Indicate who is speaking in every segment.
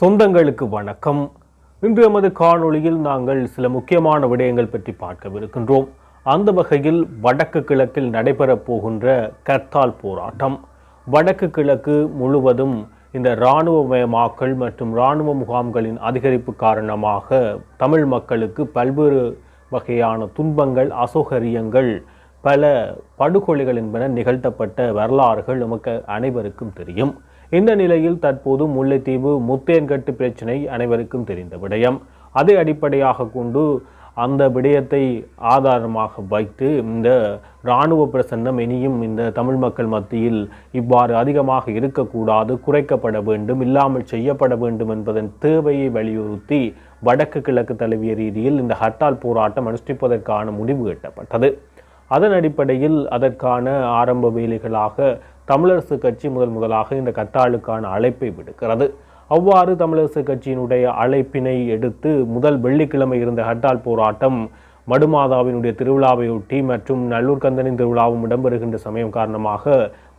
Speaker 1: சொந்தங்களுக்கு வணக்கம். இன்று எமது காணொளியில் நாங்கள் சில முக்கியமான விடயங்கள் பற்றி பார்க்கவிருக்கின்றோம். அந்த வகையில் வடக்கு கிழக்கில் நடைபெறப் போகின்ற கர்த்தால் போராட்டம். வடக்கு கிழக்கு முழுவதும் இந்த இராணுவமயமாக்கல் மற்றும் இராணுவ முகாம்களின் அதிகரிப்பு காரணமாக தமிழ் மக்களுக்கு பல்வேறு வகையான துன்பங்கள் அசௌகரியங்கள் பல படுகொலைகள் என்பன நிகழ்த்தப்பட்ட வரலாறுகள் நமக்கு அனைவருக்கும் தெரியும். இந்த நிலையில் தற்போது முல்லைத்தீவு முத்தேன்கட்டு பிரச்சினை அனைவருக்கும் தெரிந்த விடயம். அதை அடிப்படையாக கொண்டு அந்த விடயத்தை ஆதாரமாக வைத்து இந்த இராணுவ பிரசன்னம் இனியும் இந்த தமிழ் மக்கள் மத்தியில் இவ்வாறு அதிகமாக இருக்கக்கூடாது குறைக்கப்பட வேண்டும் இல்லாமல் செய்யப்பட வேண்டும் என்பதன் தேவையை வலியுறுத்தி வடக்கு கிழக்கு தழுவிய ரீதியில் இந்த ஹர்த்தால் போராட்டம் அனுஷ்டிப்பதற்கான முடிவு எட்டப்பட்டது. அதன் அடிப்படையில் அதற்கான ஆரம்ப வேலைகளாக தமிழரசு கட்சி முதல் முதலாக இந்த கத்தாளுக்கான அழைப்பை விடுக்கிறது. அவ்வாறு தமிழரசு கட்சியினுடைய அழைப்பினை எடுத்து முதல் வெள்ளிக்கிழமை இருந்த ஹர்த்தால் போராட்டம் மடுமாதாவினுடைய திருவிழாவையொட்டி மற்றும் நல்லூர் கந்தனின் திருவிழாவும் இடம்பெறுகின்ற சமயம் காரணமாக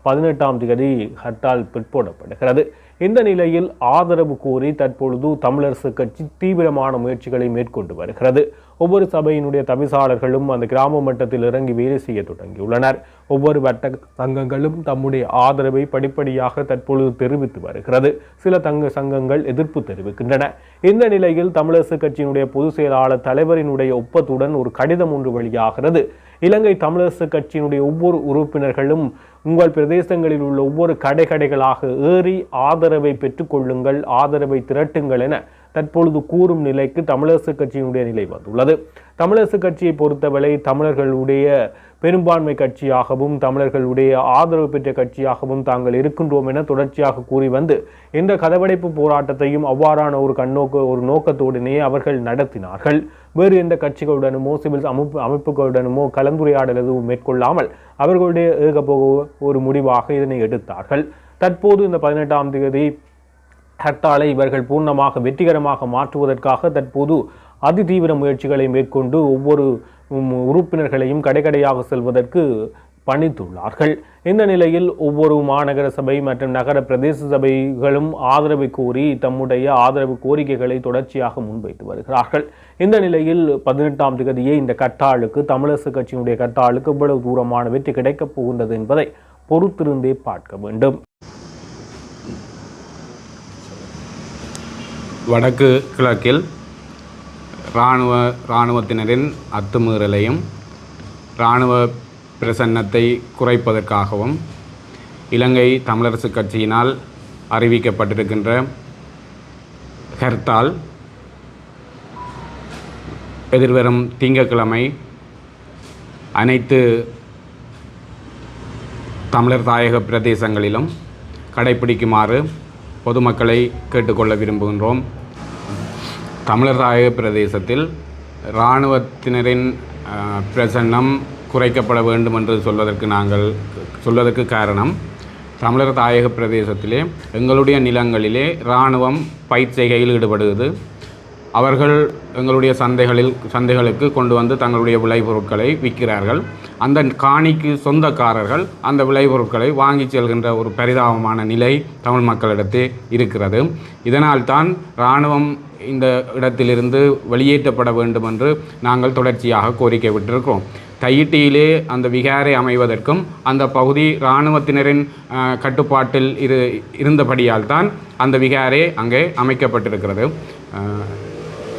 Speaker 1: பதினெட்டாம் தேதி ஹர்த்தால் பிற்போடப்படுகிறது. இந்த நிலையில் ஆதரவு கோரி தற்பொழுது தமிழரசு கட்சி தீவிரமான முயற்சிகளை மேற்கொண்டு வருகிறது. ஒவ்வொரு சபையினுடைய தவிசாளர்களும் அந்த கிராம மட்டத்தில் இறங்கி வேலை செய்ய தொடங்கியுள்ளனர். ஒவ்வொரு வட்ட சங்கங்களும் தம்முடைய ஆதரவை படிப்படியாக தற்பொழுது தெரிவித்து வருகிறது. சில தங்க சங்கங்கள் எதிர்ப்பு தெரிவிக்கின்றன. இந்த நிலையில் தமிழரசு கட்சியினுடைய பொதுச் செயலாளர் தலைவரினுடைய ஒப்பத்துடன் ஒரு கடிதம் ஒன்று வெளியாகிறது. இலங்கை தமிழரசு கட்சியினுடைய ஒவ்வொரு உறுப்பினர்களும் உங்கள் பிரதேசங்களில் உள்ள ஒவ்வொரு கடை கடைகளாக ஏறி ஆதரவை பெற்றுக்கொள்ளுங்கள் ஆதரவை திரட்டுங்கள் என தற்பொழுது கூறும் நிலைக்கு தமிழரசு கட்சியினுடைய நிலை வந்துள்ளது. தமிழரசு கட்சியை பொறுத்தவரை தமிழர்களுடைய பெரும்பான்மை கட்சியாகவும் தமிழர்களுடைய ஆதரவு பெற்ற கட்சியாகவும் தாங்கள் இருக்கின்றோம் என தொடர்ச்சியாக கூறி வந்து இந்த கதவடைப்பு போராட்டத்தையும் அவ்வாறான ஒரு கண்ணோக்க ஒரு நோக்கத்துடனேயே அவர்கள் நடத்தினார்கள். வேறு எந்த கட்சிகளுடனுமோ சிவில் அமைப்பு அமைப்புகளுடனுமோ கலந்துரையாடல் எதுவும் மேற்கொள்ளாமல் அவர்களுடைய ஏகபோக ஒரு முடிவாக இதனை எடுத்தார்கள். தற்போது இந்த பதினெட்டாம் தேதி ஹர்த்தாலை இவர்கள் பூர்ணமாக வெற்றிகரமாக மாற்றுவதற்காக தற்போது அதிதீவிர முயற்சிகளை மேற்கொண்டு ஒவ்வொரு உறுப்பினர்களையும் கடைக்கடையாக செல்வதற்கு பணித்துள்ளார்கள் இந்த நிலையில் ஒவ்வொரு மாநகர சபை மற்றும் நகர பிரதேச சபைகளும் ஆதரவை கோரி தம்முடைய ஆதரவு கோரிக்கைகளை தொடர்ச்சியாக முன்வைத்து வருகிறார்கள். இந்த நிலையில் பதினெட்டாம் தேதியே இந்த கட்டாளுக்கு தமிழரசு கட்சியினுடைய கட்டாளுக்கு இவ்வளவு தூரமான வெற்றி கிடைக்கப் போகின்றது என்பதை பொறுத்திருந்தே பார்க்க வேண்டும்.
Speaker 2: வடக்கு கிழக்கில் இராணுவ இராணுவத்தினரின் அத்துமீறலையும் இராணுவ பிரசன்னத்தை குறைப்பதற்காகவும் இலங்கை தமிழரசுக் கட்சியினால் அறிவிக்கப்பட்டிருக்கின்ற ஹர்த்தால் எதிர்வரும் திங்கட்கிழமை அனைத்து தமிழர் தாயக பிரதேசங்களிலும் கடைப்பிடிக்குமாறு பொதுமக்களை கேட்டுக்கொள்ள விரும்புகின்றோம். தமிழர் தாயக பிரதேசத்தில் இராணுவத்தினரின் பிரசன்னம் குறைக்கப்பட வேண்டும் என்று சொல்வதற்கு நாங்கள் சொல்வதற்கு காரணம் தமிழர் தாயக பிரதேசத்திலே எங்களுடைய நிலங்களிலே இராணுவம் பயிற்சிகையில் ஈடுபடுகிறது. அவர்கள் எங்களுடைய சந்தைகளில் சந்தைகளுக்கு கொண்டு வந்து தங்களுடைய விளைபொருட்களை விற்கிறார்கள். அந்த காணிக்கு சொந்தக்காரர்கள் அந்த விளைபொருட்களை வாங்கி செல்கின்ற ஒரு பரிதாபமான நிலை தமிழ் மக்களிடத்தே இருக்கிறது. இதனால்தான் இராணுவம் இந்த இடத்திலிருந்து வெளியேற்றப்பட வேண்டும் என்று நாங்கள் தொடர்ச்சியாக கோரிக்கை விட்டிருக்கிறோம். தையிட்டியிலே அந்த விகாரை அமைவதற்கும் அந்த பகுதி இராணுவத்தினரின் கட்டுப்பாட்டில் இரு இருந்தபடியால் தான் அந்த விகாரே அங்கே அமைக்கப்பட்டிருக்கிறது.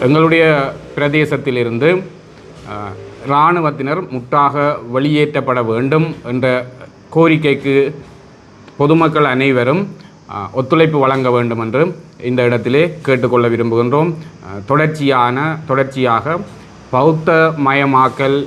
Speaker 2: எங்களுடைய பிரதேசத்திலிருந்து இராணுவத்தினர் முற்றாக வெளியேற்றப்பட வேண்டும் என்ற கோரிக்கைக்கு பொதுமக்கள் அனைவரும் ஒத்துழைப்பு வழங்க வேண்டும் என்று இந்த இடத்திலே கேட்டுக்கொள்ள விரும்புகின்றோம். தொடர்ச்சியான தொடர்ச்சியாக பௌத்த மயமாக்கல்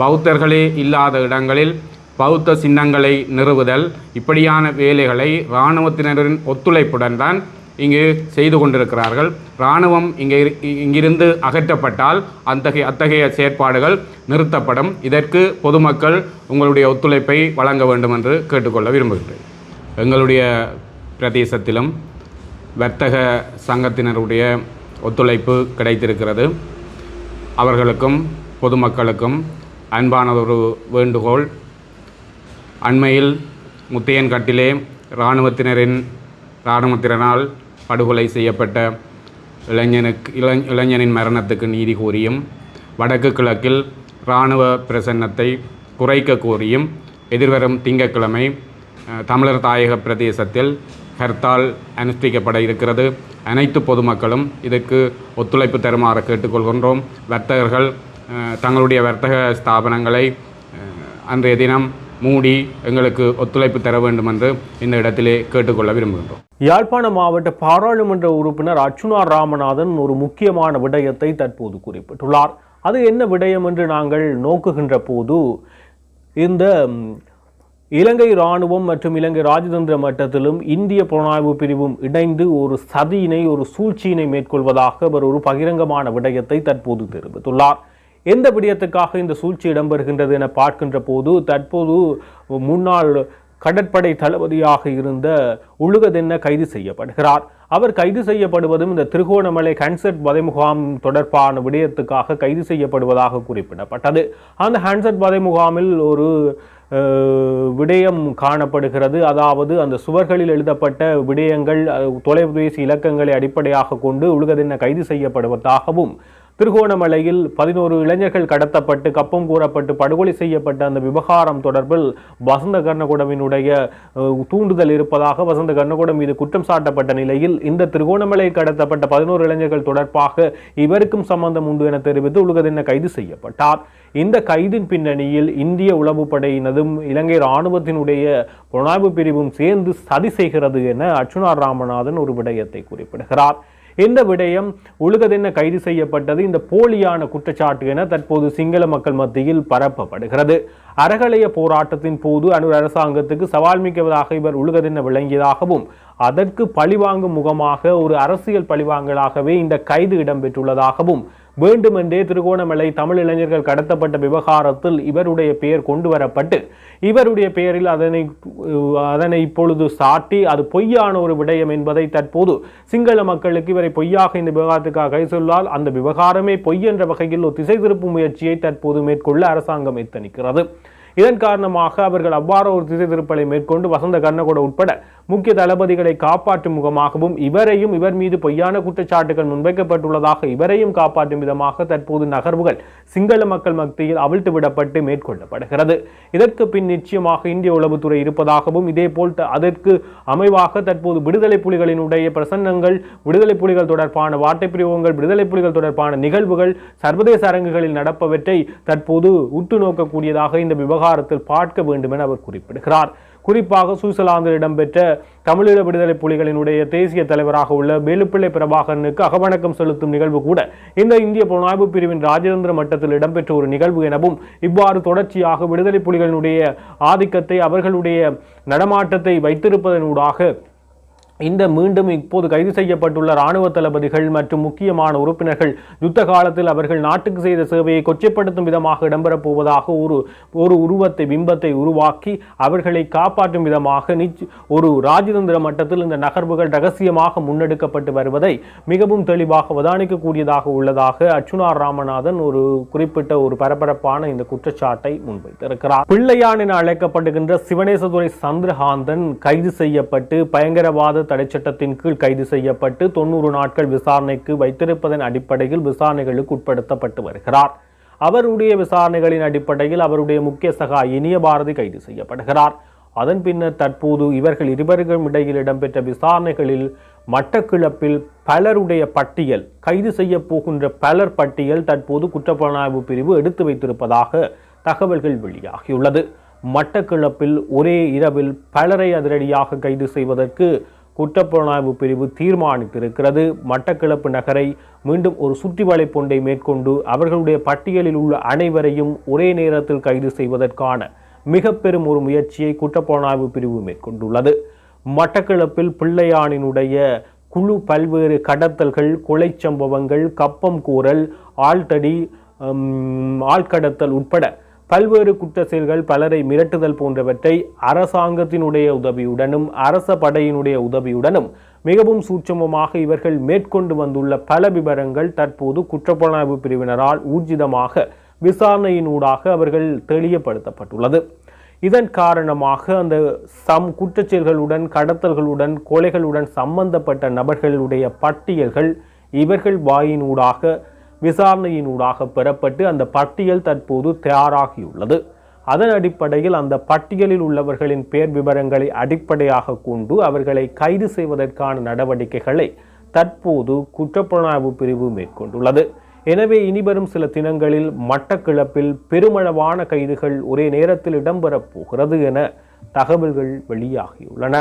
Speaker 2: பௌத்தர்களே இல்லாத இடங்களில் பௌத்த சின்னங்களை நிறுவுதல் இப்படியான வேலைகளை இராணுவத்தினரின் ஒத்துழைப்புடன் தான் இங்கு செய்து கொண்டிருக்கிறார்கள். இராணுவம் இங்கே இரு- இங்கிருந்து அகற்றப்பட்டால் அத்தகைய அத்தகைய செயற்பாடுகள் நிறுத்தப்படும். இதற்கு பொதுமக்கள் உங்களுடைய ஒத்துழைப்பை வழங்க வேண்டும் என்று கேட்டுக்கொள்ள விரும்புகின்றேன். எங்களுடைய பிரதேசத்திலும் வர்த்தக சங்கத்தினருடைய ஒத்துழைப்பு கிடைத்திருக்கிறது. அவர்களுக்கும் பொதுமக்களுக்கும் அன்பானதொரு வேண்டுகோள். அண்மையில் முத்தையன்கட்டிலே இராணுவத்தினரின் இராணுவத்தினரால் படுகொலை செய்யப்பட்ட இளைஞனுக்கு இள இளைஞனின் மரணத்துக்கு நீதி கோரியும் வடக்கு கிழக்கில் இராணுவ பிரசன்னத்தை குறைக்க கோரியும் எதிர்வரும் திங்கட்கிழமை தமிழர் தாயக பிரதேசத்தில் ஹர்த்தால் அனுஷ்டிக்கப்பட இருக்கிறது. அனைத்து பொதுமக்களும் இதற்கு ஒத்துழைப்பு தருமாறு கேட்டுக்கொள்கின்றோம். வர்த்தகர்கள் தங்களுடைய வர்த்தக ஸ்தாபனங்களை அன்றைய தினம் மூடி எங்களுக்கு ஒத்துழைப்பு தர வேண்டும் என்று இந்த இடத்திலே கேட்டுக்கொள்ள விரும்புகின்றோம்.
Speaker 1: யாழ்ப்பாண மாவட்ட பாராளுமன்ற உறுப்பினர் அர்ச்சுனா ராமநாதன் ஒரு முக்கியமான விடயத்தை தற்போது குறிப்பிட்டுள்ளார். அது என்ன விடயம் என்று நாங்கள் நோக்குகின்ற போது இந்த இலங்கை இராணுவம் மற்றும் இலங்கை ராஜதந்திர மட்டத்திலும் இந்திய புலனாய்வு பிரிவும் இணைந்து ஒரு சதியினை ஒரு சூழ்ச்சியினை மேற்கொள்வதாக அவர் ஒரு பகிரங்கமான விடயத்தை தற்போது தெரிவித்துள்ளார். எந்த விடயத்துக்காக இந்த சூழ்ச்சி இடம்பெறுகின்றது என பார்க்கின்ற போது தற்போது முன்னாள் கடற்படை தளபதியாக இருந்த உழுகதென்ன கைது செய்யப்படுகிறார். அவர் கைது செய்யப்படுவதும் இந்த திருகோணமலை ஹேண்ட்செட் வதை முகாம் தொடர்பான விடயத்துக்காக கைது செய்யப்படுவதாக குறிப்பிடப்பட்டது. அந்த ஹேண்ட்செட் வதை முகாமில் ஒரு விடயம் காணப்படுகிறது. அதாவது அந்த சுவர்களில் எழுதப்பட்ட விடயங்கள் தொலைபேசி இலக்கங்களை அடிப்படையாக கொண்டு உழுகதென்ன கைது செய்யப்படுவதாகவும் திருகோணமலையில் பதினோரு இளைஞர்கள் கடத்தப்பட்டு கப்பம் கூறப்பட்டு படுகொலை செய்யப்பட்ட அந்த விவகாரம் தொடர்பில் வசந்த கர்ணகுடமினுடைய தூண்டுதல் இருப்பதாக வசந்த கர்ணகுடம் மீது குற்றம் சாட்டப்பட்ட நிலையில் இந்த திருகோணமலை கடத்தப்பட்ட பதினோரு இளைஞர்கள் தொடர்பாக இவருக்கும் சம்பந்தம் உண்டு என தெரிவித்து உலகதின கைது செய்யப்பட்டார். இந்த கைதின் பின்னணியில் இந்திய உளவு படையினதும் இலங்கை இராணுவத்தினுடைய புலனாய்வு பிரிவும் சேர்ந்து சதி செய்கிறது என அர்ச்சுனா ராமநாதன் ஒரு விடயத்தை குறிப்பிடுகிறார். இந்த விடயம் உலகதென்ன கைது செய்யப்பட்டது? இந்த போலியான குற்றச்சாட்டு என தற்போது சிங்கள மக்கள் மத்தியில் பரப்பப்படுகிறது. அறகலைய போராட்டத்தின் போது அணு அரசாங்கத்துக்கு சவால் மிக்கவதாக இவர் உலகதென்ன விளங்கியதாகவும் அதற்கு பழிவாங்கும் முகமாக ஒரு அரசியல் பழிவாங்கலாகவே இந்த கைது இடம்பெற்றுள்ளதாகவும் வேண்டுமென்றே திருகோணமலை தமிழ் இளைஞர்கள் கடத்தப்பட்ட விவகாரத்தில் இவருடைய பெயர் கொண்டு வரப்பட்டு இவருடைய பெயரில் அதனை அதனை இப்பொழுது சாட்டி அது பொய்யான ஒரு விடயம் என்பதை தற்போது சிங்கள மக்களுக்கு இவரை பொய்யாக இந்த விவகாரத்துக்காக கை சொல்லால் அந்த விவகாரமே பொய் என்ற வகையில் ஒரு திசை திருப்பும் முயற்சியை தற்போது மேற்கொள்ள அரசாங்கம் எத்தனிக்கிறது. இதன் காரணமாக அவர்கள் அவ்வாறு ஒரு திசை திருப்பலை மேற்கொண்டு வசந்த கர்ணகோட உட்பட முக்கிய தளபதிகளை காப்பாற்றும் முகமாகவும் இவரையும் இவர் மீது பொய்யான குற்றச்சாட்டுகள் முன்வைக்கப்பட்டுள்ளதாக இவரையும் காப்பாற்றும் விதமாக தற்போது நகர்வுகள் சிங்கள மக்கள் மத்தியில் அவிழ்த்து விடப்பட்டு மேற்கொள்ளப்படுகிறது. இதற்கு பின் நிச்சயமாக இந்திய உளவுத்துறை இருப்பதாகவும் இதேபோல் அதற்கு அமைவாக தற்போது விடுதலை புலிகளினுடைய பிரசன்னங்கள் விடுதலை புலிகள் தொடர்பான வார்த்தை பிரயோகங்கள் விடுதலை புலிகள் தொடர்பான நிகழ்வுகள் சர்வதேச அரங்குகளில் நடப்பவற்றை தற்போது உற்று நோக்கக்கூடியதாக இந்த விவகாரத்தில் பார்க்க வேண்டும் என அவர் குறிப்பிடுகிறார். குறிப்பாக சுவிட்சர்லாந்தில் இடம்பெற்ற தமிழீழ விடுதலை புலிகளினுடைய தேசிய தலைவராக உள்ள வேலுப்பிள்ளை பிரபாகரனுக்கு அகவணக்கம் செலுத்தும் நிகழ்வு கூட இந்த இந்திய புலனாய்வு பிரிவின் ராஜதந்திர மட்டத்தில் இடம்பெற்ற ஒரு நிகழ்வு எனவும் இவ்வாறு தொடர்ச்சியாக விடுதலை புலிகளினுடைய ஆதிக்கத்தை அவர்களுடைய நடமாட்டத்தை வைத்திருப்பதனூடாக இந்த மீண்டும் இப்போது கைது செய்யப்பட்டுள்ள இராணுவ தளபதிகள் மற்றும் முக்கியமான உறுப்பினர்கள் யுத்த காலத்தில் அவர்கள் நாட்டுக்கு செய்த சேவையை கொச்சைப்படுத்தும் விதமாக இடம்பெறப் போவதாக ஒரு ஒரு உருவத்தை பிம்பத்தை உருவாக்கி அவர்களை காப்பாற்றும் விதமாக ஒரு ராஜதந்திர மட்டத்தில் இந்த நகர்வுகள் ரகசியமாக முன்னெடுக்கப்பட்டு வருவதை மிகவும் தெளிவாக அவதானிக்கக்கூடியதாக உள்ளதாக அர்ச்சுனார் ராமநாதன் ஒரு குறிப்பிட்ட ஒரு பரபரப்பான இந்த குற்றச்சாட்டை முன்வைத்திருக்கிறார். பிள்ளையான் என அழைக்கப்படுகின்ற சிவனேசதுரை சந்திரகாந்தன் கைது செய்யப்பட்டு பயங்கரவாத தடைச்சட்டத்தின் கீழ் கைது செய்யப்பட்டு தொண்ணூறு நாட்கள் விசாரணைக்கு வைத்திருப்பதன் அடிப்படையில் விசாரணைகளுக்கு உட்படுத்தப்பட்டு வருகிறார். அவருடைய விசாரணைகளின் அடிப்படையில் அவருடைய முக்கிய சகா இனிய பாரதி கைது செய்யப்படுகிறார். அதன் பின்னர் தற்போது இவர்கள் இருவருக்கும் இடையில் இடம்பெற்ற விசாரணைகளில் மட்டக்கிழப்பில் பலருடைய பட்டியல் கைது செய்ய போகின்ற பலர் பட்டியல் தற்போது குற்றப்புலனாய்வு பிரிவு எடுத்து வைத்திருப்பதாக தகவல்கள் வெளியாகியுள்ளது. மட்டக்கிழப்பில் ஒரே இரவில் பலரை அதிரடியாக கைது செய்வதற்கு குற்றப்புலனாய்வு பிரிவு தீர்மானித்திருக்கிறது. மட்டக்களப்பு நகரை மீண்டும் ஒரு சுற்றி வளைப்பொன்றை மேற்கொண்டு அவர்களுடைய பட்டியலில் உள்ள அனைவரையும் ஒரே நேரத்தில் கைது செய்வதற்கான மிக பெரும் ஒரு முயற்சியை குற்றப்புலனாய்வு பிரிவு மேற்கொண்டுள்ளது. மட்டக்களப்பில் பிள்ளையானினுடைய குழு பல்வேறு கடத்தல்கள் கொலை சம்பவங்கள் கப்பம் கூறல் ஆழ்தடி ஆள்கடத்தல் உட்பட பல்வேறு குற்ற செயல்கள் பலரை மிரட்டுதல் போன்றவற்றை அரசாங்கத்தினுடைய உதவியுடனும் அரச படையினுடைய உதவியுடனும் மிகவும் சூட்சமமாக இவர்கள் மேற்கொண்டு வந்துள்ள பல விவரங்கள் தற்போது குற்றப்புலனாய்வு பிரிவினரால் ஊர்ஜிதமாக விசாரணையினூடாக அவர்கள் தெளியப்படுத்தப்பட்டுள்ளது இதன் காரணமாக அந்த சம் குற்றச்செயல்களுடன் கடத்தல்களுடன் கொலைகளுடன் சம்பந்தப்பட்ட நபர்களுடைய பட்டியல்கள் இவர்கள் வாயினூடாக விசாரணையினூடாக பெறப்பட்டு அந்த பட்டியல் தற்போது தயாராகியுள்ளது. அதன் அடிப்படையில் அந்த பட்டியலில் உள்ளவர்களின் பேர் விவரங்களை அடிப்படையாக கொண்டு அவர்களை கைது செய்வதற்கான நடவடிக்கைகளை தற்போது குற்றப்புலனாய்வு பிரிவு மேற்கொண்டுள்ளது. எனவே இனிவரும் சில தினங்களில் மட்டக்கிளப்பில் பெருமளவான கைதுகள் ஒரே நேரத்தில் இடம்பெறப் போகிறது என தகவல்கள் வெளியாகியுள்ளன.